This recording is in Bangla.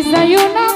ফেনুষা তুমি যাইও না